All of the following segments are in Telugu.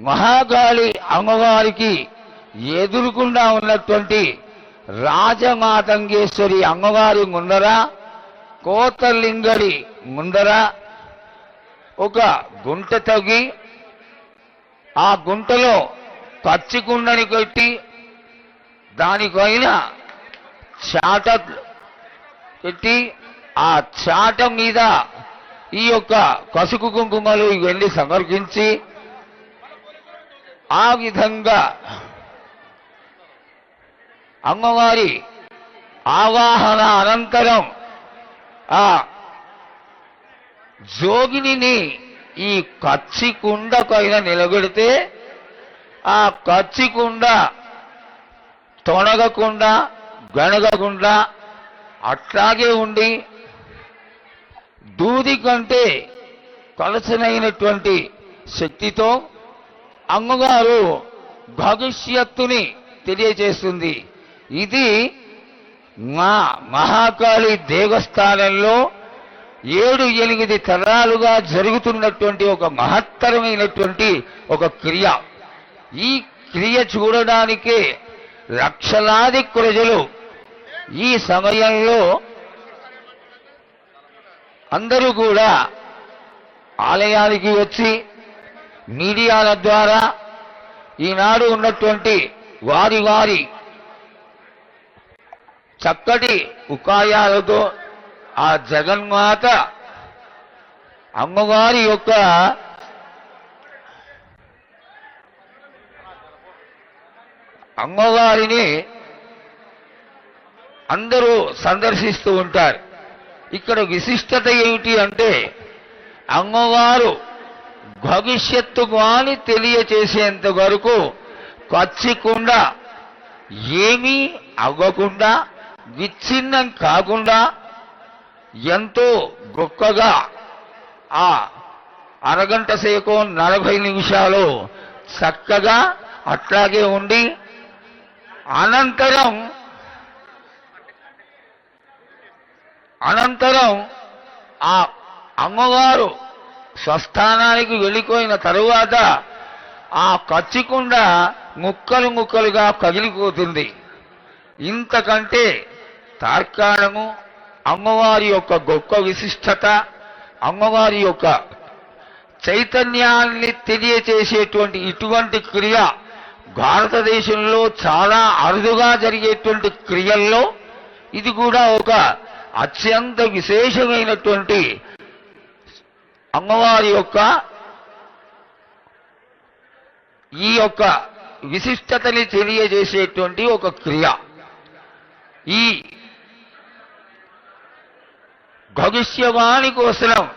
మహాకాళి అమ్మవారికి ఎదురుకుండా ఉన్నటువంటి రాజమాతంగేశ్వరి అమ్మవారి ముందర కోతలింగడి ముందర ఒక గుంట తవ్వి ఆ గుంటలో పచ్చికుండని కొట్టి దానిపైన చాట పెట్టి ఆ చాట మీద ఈ యొక్క కసుకు కుంకుమలు ఇవన్నీ సమర్పించి ఆ విధంగా అమ్మవారి ఆవాహన అనంతరం ఆ జోగిని ఈ కచ్చి నిలబెడితే ఆ కచ్చి కుండ తొణగకుండా గణగకుండా అట్లాగే ఉండి దూది కంటే కలసనైనటువంటి శక్తితో అమ్మగారు భవిష్యత్తుని తెలియజేస్తుంది. ఇది మా మహాకాళి దేవస్థానంలో ఏడు ఎనిమిది తరాలుగా జరుగుతున్నటువంటి ఒక మహత్తరమైనటువంటి ఒక క్రియ. ఈ క్రియ చూడడానికే లక్షలాది ప్రజలు ఈ సమయంలో అందరూ కూడా ఆలయానికి వచ్చి మీడియాల ద్వారా ఈనాడు ఉన్నటువంటి వారి వారి చక్కటి ఉపాయాలతో ఆ జగన్మాత అమ్మవారి యొక్క అమ్మవారిని అందరూ సందర్శిస్తూ ఉంటారు. ఇక్కడ విశిష్టత ఏమిటి అంటే అమ్మవారు భవిష్యత్తు కానీ తెలియచేసేంత వరకు కచ్చికుండా ఏమీ అవ్వకుండా విచ్ఛిన్నం కాకుండా ఎంతో గొప్పగా ఆ అరగంట సేపు నలభై నిమిషాలు చక్కగా అట్లాగే ఉండి అనంతరం అనంతరం ఆ అమ్మవారు స్వస్థానానికి వెళ్ళిపోయిన తరువాత ఆ కచ్చికుండ ముక్కలు ముక్కలుగా కదిలిపోతుంది. ఇంతకంటే తార్కాణము అమ్మవారి యొక్క గొప్ప విశిష్టత అమ్మవారి యొక్క చైతన్యాన్ని తెలియచేసేటువంటి ఇటువంటి క్రియ భారతదేశంలో చాలా అరుదుగా జరిగేటువంటి క్రియల్లో ఇది కూడా ఒక అత్యంత విశేషమైనటువంటి అమ్మవారి యొక్క ఈ యొక్క విశిష్టతని తెలియజేసేటువంటి ఒక క్రియ. ఈ భవిష్యవాణి కోసం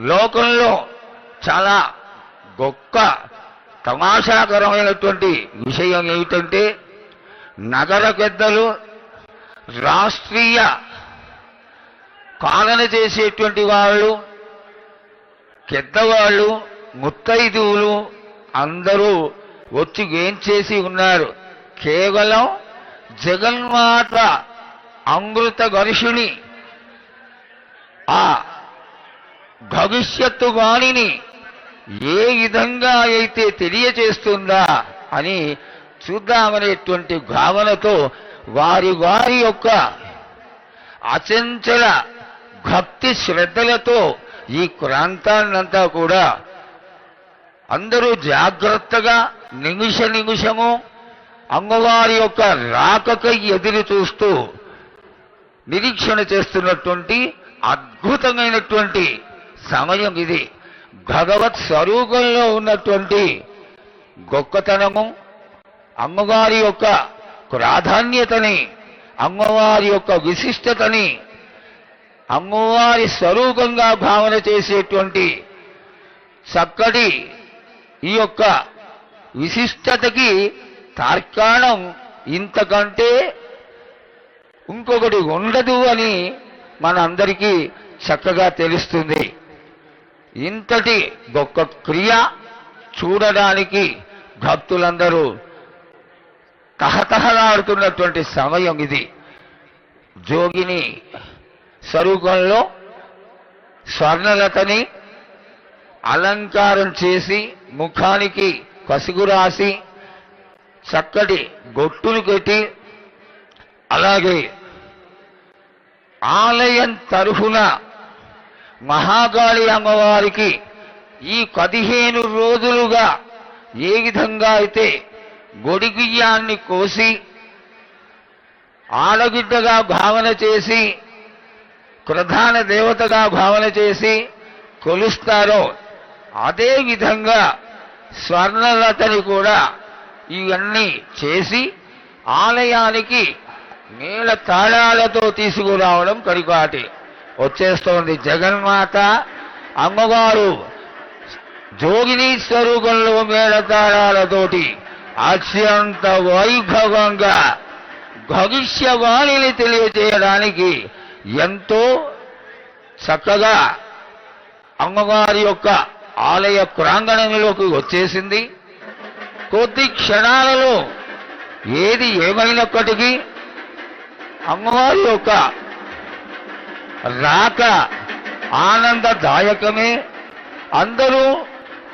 లోకంలో చాలా గొప్ప తమాషాకరమైనటువంటి విషయం ఏమిటంటే నగర పెద్దలు రాష్ట్రీయ పాలన చేసేటువంటి వాళ్ళు పెద్దవాళ్ళు ముత్తైదువులు అందరూ వచ్చి ఏం చేసి ఉన్నారు? కేవలం జగన్మాత అమృత గరుషుని ఆ భవిష్యత్తు వాణిని ఏ విధంగా అయితే తెలియచేస్తుందా అని చూద్దామనేటువంటి భావనతో వారి వారి యొక్క అచంచల భక్తి శ్రద్ధలతో ఈ ప్రాంతాన్నంతా కూడా అందరూ జాగ్రత్తగా నిమిష నిమిషము అమ్మవారి యొక్క రాకకై ఎదురు చూస్తూ నిరీక్షణ చేస్తున్నటువంటి అద్భుతమైనటువంటి సమయం ఇది. భగవత్ స్వరూపంలో ఉన్నటువంటి గొప్పతనము అమ్మవారి యొక్క ప్రాధాన్యతని అమ్మవారి యొక్క విశిష్టతని అమ్మవారి స్వరూపంగా భావన చేసేటువంటి చక్కటి ఈ యొక్క విశిష్టతకి తార్కాణం ఇంతకంటే ఇంకొకటి ఉండదు అని మనందరికీ చక్కగా తెలుస్తుంది. ఇంతటి గొప్ప క్రియ చూడడానికి భక్తులందరూ తహతహలాడుతున్నటువంటి సమయం ఇది. జోగిని స్వరూపంలో స్వర్ణలతని అలంకారం చేసి ముఖానికి పసుగు రాసి చక్కటి గొట్టును కొట్టి అలాగే ఆలయం తరఫున మహాకాళి అమ్మవారికి ఈ పదిహేను రోజులుగా ఏ విధంగా అయితే గొడిగియ్యాన్ని కోసి ఆడగిడ్డగా భావన చేసి ప్రధాన దేవతగా భావన చేసి కొలుస్తారో అదే విధంగా స్వర్ణలతని కూడా ఇవన్నీ చేసి ఆలయానికి నీళ్ళ తాళాలతో తీసుకురావడం పరిపాటి వచ్చేస్తోంది జగన్మాత అమ్మవారు జోగిని స్వరూపంలో మేళతాళాలతోటి అత్యంత వైభవంగా భవిష్యవాణిని తెలియజేయడానికి ఎంతో చక్కగా అమ్మవారి యొక్క ఆలయ ప్రాంగణంలోకి వచ్చేసింది. కొద్ది క్షణాలలో ఏది ఏమైనప్పటికీ అమ్మవారి యొక్క రాక ఆనందదాయకమే. అందరూ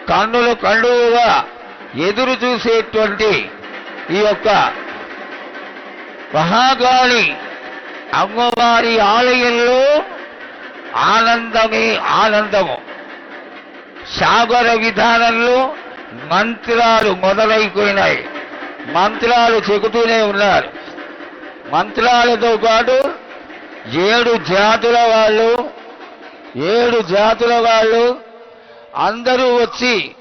కన్నులు కండువుగా ఎదురు చూసేటువంటి ఈ యొక్క మహాగాళి అమ్మవారి ఆలయంలో ఆనందమే ఆనందము. సాగర విధానంలో మంత్రాలు మొదలైపోయినాయి. మంత్రాలు చెబుతూనే ఉన్నారు. మంత్రాలతో పాటు ఏడు జాతుల వాళ్ళు ఏడు జాతుల వాళ్ళు అందరూ వచ్చి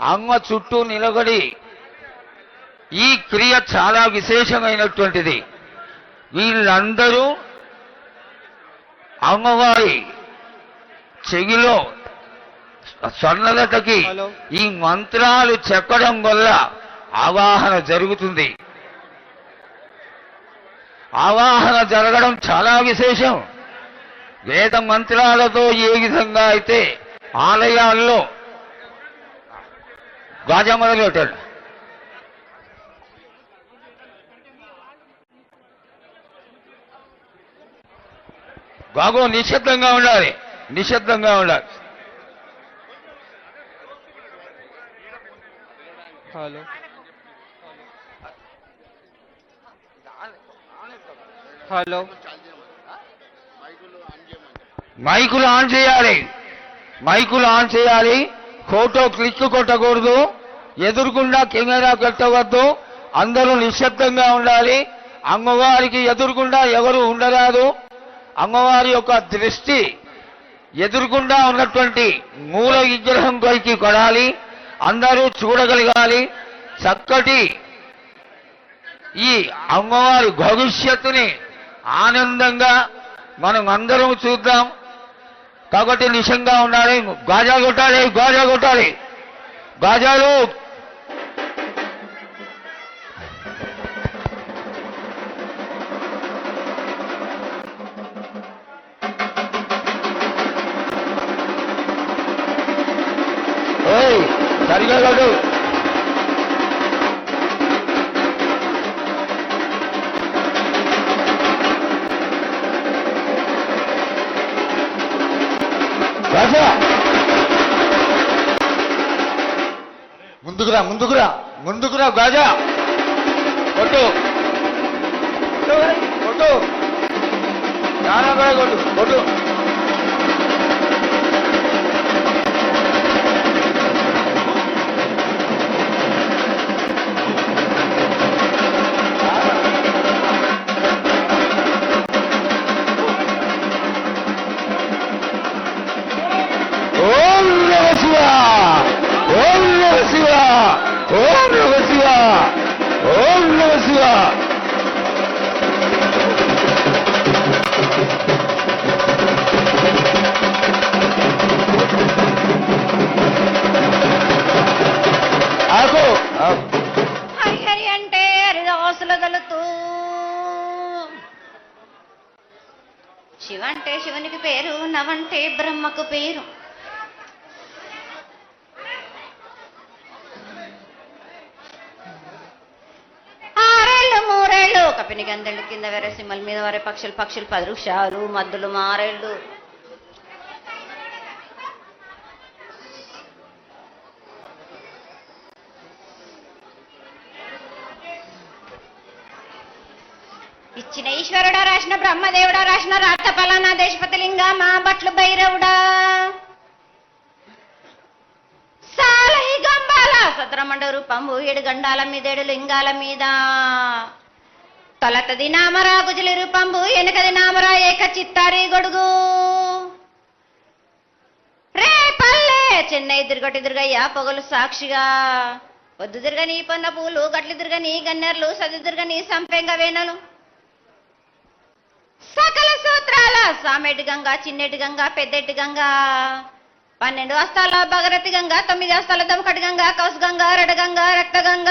అమ్మ చుట్టూ నిలబడి ఈ క్రియ చాలా విశేషమైనటువంటిది. వీళ్ళందరూ అమ్మవారి చెవిలో స్వర్ణలతకి. ఈ మంత్రాలు చెప్పడం వల్ల ఆవాహన జరుగుతుంది. ఆవాహన జరగడం చాలా విశేషం. వేద మంత్రాలతో ఏ విధంగా అయితే ఆలయాల్లో గాజా మొదలు పెట్టాడు బాగో నిశ్శబ్దంగా ఉండాలి. నిశ్శబ్దంగా ఉండాలి. హలో. హలో. మైకులు ఆన్ చేయాలి. మైకులు ఆన్ చేయాలి. ఫోటో క్లిక్ కొట్టకూడదు. ఎదురుకుండా కెమెరా పెట్టవద్దు. అందరూ నిశ్శబ్దంగా ఉండాలి. అమ్మవారికి ఎదురుకుండా ఎవరు ఉండరాదు. అమ్మవారి యొక్క దృష్టి ఎదురుకుండా ఉన్నటువంటి మూల విగ్రహం పైకి కొడాలి అందరూ చూడగలగాలి. చక్కటి ఈ అమ్మవారి భవిష్యత్తుని ఆనందంగా మనం అందరం చూద్దాం. కాబట్టి నిశంగా ఉండాలి గాజా కొట్టాలి గాజా కొట్టాలి గాజాలు ఓయ్ సరిగా కాదు. రాజా. ముందుకురా ముందుకురా ముందుకురా గాజా కొట్టు. కొట్టు. చాలా కూడా కొట్టు కొట్టు. నమ ఆకు హరి అంటే హరిదాసుల గలుతూ శివ అంటే శివునికి పేరు నవంటే బ్రహ్మకు పేరు. కింది గందెళ్ళు కింద వేరే సింహల మీద వరే పక్షులు పక్షులు పది వృక్షాలు మద్దులు మారేళ్ళు. ఇచ్చిన ఈశ్వరుడా రాసిన బ్రహ్మదేవుడా రాసిన రాత ఫలానా దేశపతిలింగ మా బట్లు భైరవుడా. సాలహి గంబాల సత్రమండ రూపం ఏడు గండాల మీద ఏడు లింగాల మీద. తొలతది నామరా గుజలి రూపంబు వెనకది నామరా ఏక చిత్తారి గొడుగు. రే పల్లె చెన్నై దుర్గటి దుర్గయ్య పొగలు సాక్షిగా. పొద్దు దుర్గని పొన్న పూలు గట్లు దుర్గని గన్నెర్లు సది దుర్గని సంపెంగ వేణలు. సకల సూత్రాల సామెటి గంగ చిన్నెటి గంగ పెద్దటి గంగ. పన్నెండు హస్తాల భగరతి గంగ తొమ్మిది హస్తాల దమకటి గంగ కౌసు గంగ రెడ గంగ రక్త గంగ.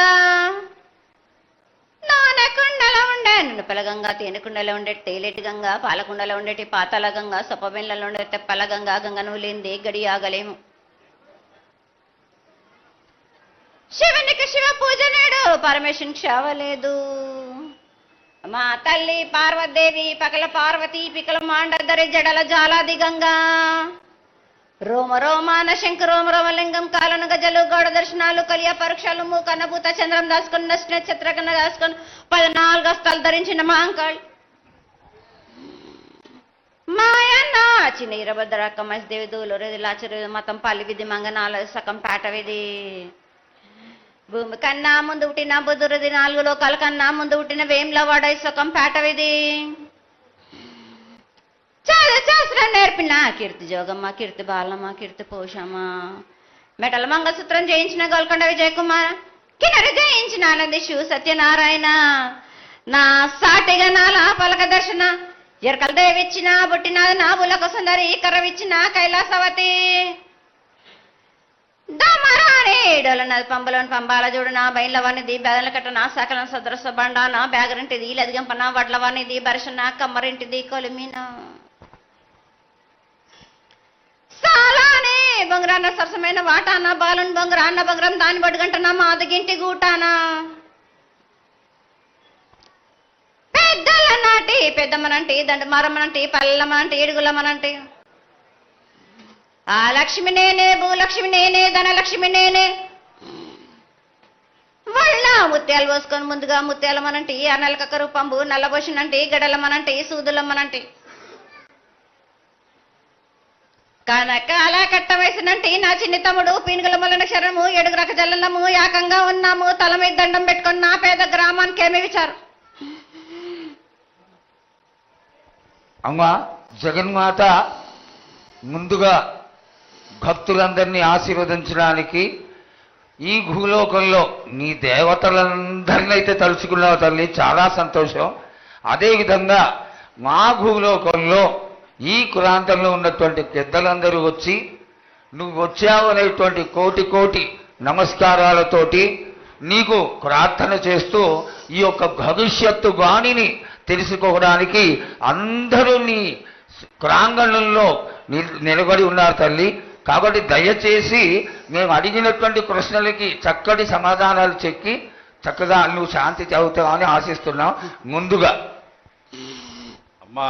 నానకుండలో ఉండే నునుపల గంగ తేనెకుండలో ఉండే తేలేటి గంగ పాలకుండలో ఉండేటి పాతాల గంగ సొప్పబెండ్లలో ఉండే తెప్పల గంగ గంగ నువ్వు లేనిదే గడి ఆగలేము శివునికి శివ పూజ నేడు పరమేశ్వరునికి సేవ లేదు. మా తల్లి పార్వదేవి పకల పార్వతి పికల మాండదరి జడల జాలాది గంగా. రోమ రోమాన శంకు రోమ రోమలింగం కాలను గజలు గౌడ దర్శనాలు కలియ పరీక్షలు మూకన్నభూత చంద్రం దాచుకుని నచ్చిన చిత్రకన్న దాచుకుని పద్నాలుగు హస్తాలు ధరించిన మాంకాళ్ మాయన్న చిన్న ఇరభద్రక్క మసిదేవి దూలూరు లాచరు మతం పల్లి విధి మంగనాల సకం పాట విధి. భూమి కన్నా ముందు పుట్టిన బుధురది నాలుగు లోకాల కన్నా ముందు పుట్టిన వేమ్లవాడ వాడై సుఖం చాలా శాస్త్రం నేర్పినా కీర్తి జోగమ్మ కీర్తి బాలమ్మ కీర్తి పోషమ్మ. మెటల మంగళసూత్రం జయించిన గోల్కొండ విజయకుమార్ కిన్నర జయించిన ఆనందిషు సత్యనారాయణ. నా సాటిగా నా పలక దర్శన ఎరకల దేవిచ్చిన బుట్టిన నా బులకు సుందరి కర్రవిచ్చిన కైలాసవతి. దమరాని డొలనది పంబలోని పంబాల చూడు నా బయల వనిది బెదల కట్ట నా సకలం సదరస బండ నా బ్యాగరింటిది లదిగంప నా వడ్ల వనిది కమ్మరింటిది కొలిమిన. సాలానే బొంగరాన్న సరసమైన వాటాన బాలున్ బొంగరాన్న బొంగరం దాని బడుగంటనా మాదగింటి గూటానా? పెద్దలన్నటి పెద్దమ్మనంటి దండమారమ్మనంటి పల్లెమ్మనంటి ఏడుగులమ్మనంటి. ఆ లక్ష్మి నేనే భూలక్ష్మి నేనే ధనలక్ష్మి నేనే. వాళ్ళ ముత్యాలు పోసుకొని ముందుగా ముత్యాలమనంటి ఆ రూపంబు నల్లబోసినంటి గడలమనంటి సూదులమ్మనంటి. కనక అలా కట్ట నా చిన్ని తమ్ముడు పీనుగల మొలన శరము ఏడుగు రక జల్లము ఏకంగా ఉన్నాము. తల మీద దండం పెట్టుకుని నా పేద గ్రామానికి ఏమి విచారు అమ్మా జగన్మాత ముందుగా భక్తులందరినీ ఆశీర్వదించడానికి ఈ భూలోకంలో నీ దేవతలందరినీ అయితే తలుచుకున్నావు తల్లి. చాలా సంతోషం. అదేవిధంగా మా భూలోకంలో ఈ కులాంతంలో ఉన్నటువంటి పెద్దలందరూ వచ్చి నువ్వు వచ్చావు అనేటువంటి కోటి కోటి నమస్కారాలతోటి నీకు ప్రార్థన చేస్తూ ఈ యొక్క భవిష్యత్తు వాణిని తెలుసుకోవడానికి అందరూ నీ ప్రాంగణంలో నిలబడి ఉన్నారు తల్లి. కాబట్టి దయచేసి మేము అడిగినటువంటి ప్రశ్నలకి చక్కటి సమాధానాలు చెక్కి చక్కగా నువ్వు శాంతి చదువుతావని ఆశిస్తున్నాం ముందుగా. అమ్మా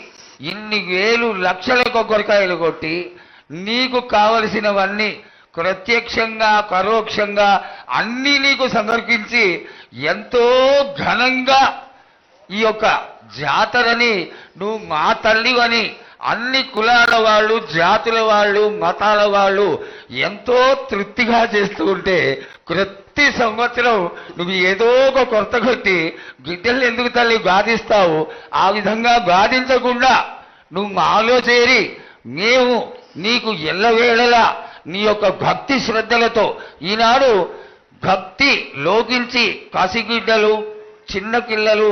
ఇన్ని వేలు లక్షల కొబ్బరికాయలు కొట్టి నీకు కావలసినవన్నీ ప్రత్యక్షంగా పరోక్షంగా అన్నీ నీకు సమర్పించి ఎంతో ఘనంగా ఈ యొక్క జాతరని నువ్వు మా తల్లివని అన్ని కులాల వాళ్ళు జాతుల వాళ్ళు మతాల వాళ్ళు ఎంతో తృప్తిగా చేస్తూ ఉంటే ప్రతి సంవత్సరం నువ్వు ఏదో ఒక కొరత కొట్టి గిడ్డలు ఎందుకు తల్లి గాదిస్తావు ఆ విధంగా గాదించకుండా నువ్వు మాలో చేరి మేము నీకు ఎల్లవేళలా నీ యొక్క భక్తి శ్రద్ధలతో ఈనాడు భక్తి లోకించి కసిగిడ్డలు చిన్న పిల్లలు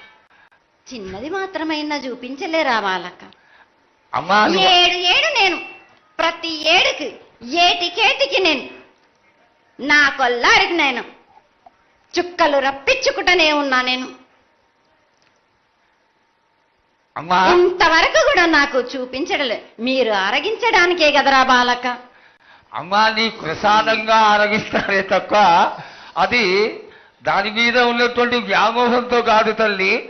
చిన్నది మాత్రమైనా చూపించలేరా బాలక అమ్మా నువ్వు- ఏడు ఏడు నేను. ప్రతి ఏడుకి ఏటికేటికి నేను. నా కొల్లారికి నేను. చుక్కలు రప్పించుకుంటూనే ఉన్నా నేను. అమ్మా. ఇంతవరకు కూడా నాకు చూపించడలే. మీరు అరగించడానికే కదరా బాలక అమ్మా నీ ప్రసాదంగా ఆరగిస్తారే తప్ప అది దాని మీద ఉన్నటువంటి వ్యామోహంతో కాదు తల్లి.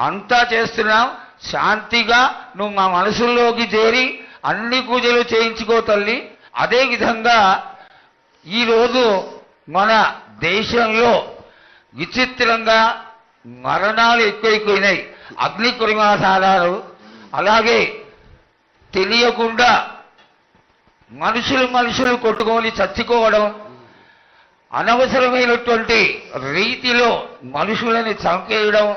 అంతా చేస్తున్నాం. శాంతిగా నువ్వు మా మనసుల్లోకి చేరి అన్ని పూజలు చేయించుకో తల్లి. అదేవిధంగా ఈరోజు మన దేశంలో విచిత్రంగా మరణాలు ఎక్కువైపోయినాయి. అగ్ని కురిమాసాలు అలాగే తెలియకుండా మనుషులు మనుషులు కొట్టుకొని చచ్చుకోవడం అనవసరమైనటువంటి రీతిలో మనుషులని చంపేయడం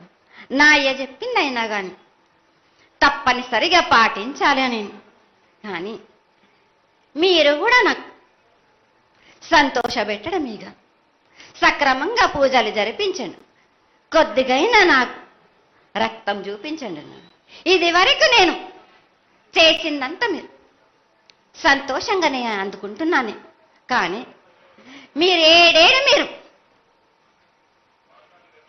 నా అయ్య చెప్పిందైనా కానీ తప్పనిసరిగా పాటించాలి అని. కానీ మీరు కూడా నాకు సంతోషపెట్టడమేగా సక్రమంగా పూజలు జరిపించండి. కొద్దిగైనా నాకు రక్తం చూపించండి ఇది వరకు నేను చేసిందంతా మీరు సంతోషంగానే అందుకుంటున్నాను. కానీ మీరేడేడు మీరు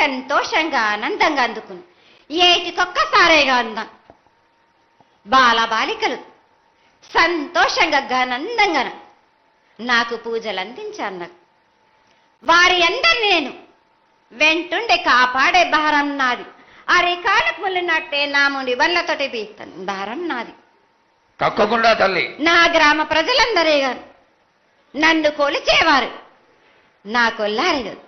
సంతోషంగా ఆనందంగా అందుకుని. ఏటికొక్కసారేగా అందాం. బాల బాలికలు సంతోషంగా ఘనందంగా నాకు పూజలు అందించారు నాకు వారి అందరిని నేను వెంటుండే కాపాడే భారం నాది. అరికాలకు ముళ్ళినట్టే నాముని వల్లతోటి బీస్తాను భారం నాది. తక్కకుండా తల్లి. నా గ్రామ ప్రజలందరే గారు నన్ను కొలిచేవారు నా కొల్లారు గారు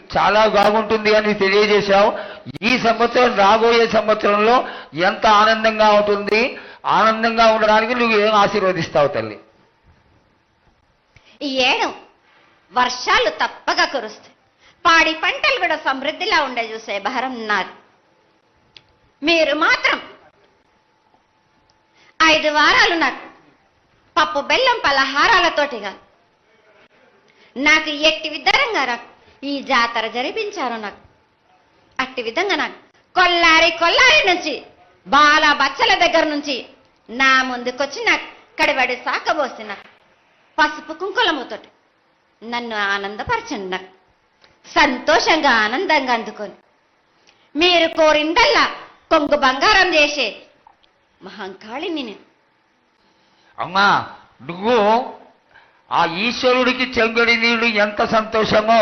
చాలా బాగుంటుంది అని తెలియజేశావు. ఈ సంవత్సరం రాబోయే సంవత్సరంలో ఎంత ఆనందంగా ఉంటుంది. ఆనందంగా ఉండడానికి నువ్వు ఏం ఆశీర్వదిస్తావు తల్లి? ఈ ఏడు వర్షాలు తప్పగా కురుస్తాయి. పాడి పంటలు కూడా సమృద్ధిలా ఉండే చూసే భారం నాది. మీరు మాత్రం ఐదు వారాలు నాకు పప్పు బెల్లం పలహారాలతోటిగా నాకు ఎట్టి విధంగా నాకు ఈ జాతర జరిపించారు నాకు. అట్టి విధంగా నాకు కొల్లారి కొల్లారి నుంచి బాల బచ్చల దగ్గర నుంచి నా ముందుకొచ్చి నాకు కడిబడి సాకబోసి నాకు పసుపు కుంకులముతోటి నన్ను ఆనందపరచండి నాకు. సంతోషంగా ఆనందంగా అందుకొని మీరు కోరిందల్లా కొంగు బంగారం చేసే మహంకాళిని నేను. అమ్మా నువ్వు ఆ ఈశ్వరుడికి చెంగుడి నీళ్ళు ఎంత సంతోషమో